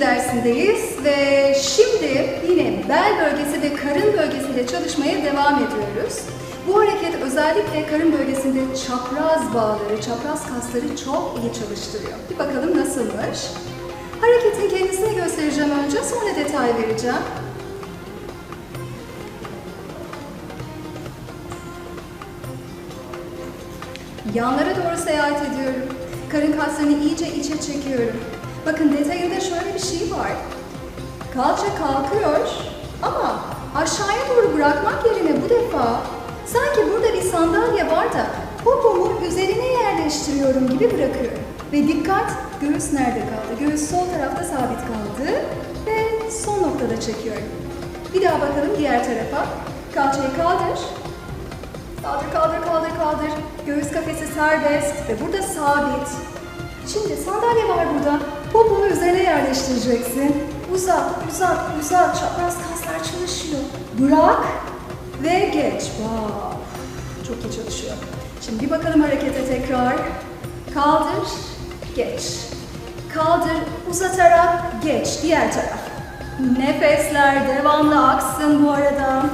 dersindeyiz ve şimdi yine bel bölgesi ve karın bölgesiyle çalışmaya devam ediyoruz. Bu hareket özellikle karın bölgesinde çapraz bağları, çapraz kasları çok iyi çalıştırıyor. Bir bakalım nasılmış? Hareketin kendisini göstereceğim önce, sonra detay vereceğim. Yanlara doğru seyahat ediyorum. Karın kaslarını iyice içe çekiyorum. Bakın detayında şöyle bir şey var. Kalça kalkıyor ama aşağıya doğru bırakmak yerine bu defa sanki burada bir sandalye var da popomu üzerine yerleştiriyorum gibi bırakıyorum. Ve dikkat, göğüs nerede kaldı? Göğüs sol tarafta sabit kaldı ve son noktada çekiyorum. Bir daha bakalım diğer tarafa. Kalçayı kaldır. Kaldır, kaldır, kaldır, kaldır. Göğüs kafesi serbest ve burada sabit. Şimdi sandalye burada. Poponu üzerine yerleştireceksin. Uzat, uzat, uzat. Çapraz kaslar çalışıyor. Bırak ve geç. Wow. Çok iyi çalışıyor. Şimdi bir bakalım harekete tekrar. Kaldır, geç. Kaldır, uzatarak geç. Diğer taraf. Nefesler devamlı aksın bu arada.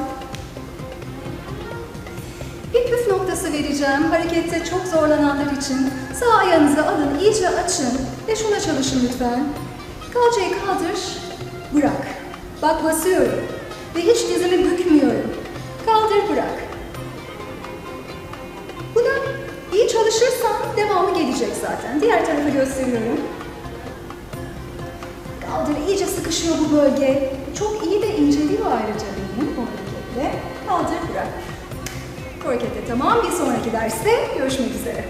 Noktası vereceğim. Harekette çok zorlananlar için sağ ayağınızı alın, iyice açın ve şuna çalışın lütfen. Kalçayı kaldır, bırak. Bak basıyorum ve hiç dizimi bükmüyorum. Kaldır, bırak. Buna iyi çalışırsan devamı gelecek zaten. Diğer tarafı gösteriyorum. Kaldır, iyice sıkışıyor bu bölge. Çok iyi de inceliyor ayrıca benim bu hareketle. Kaldır, bırak. Bu tamam. Bir sonraki derste görüşmek üzere.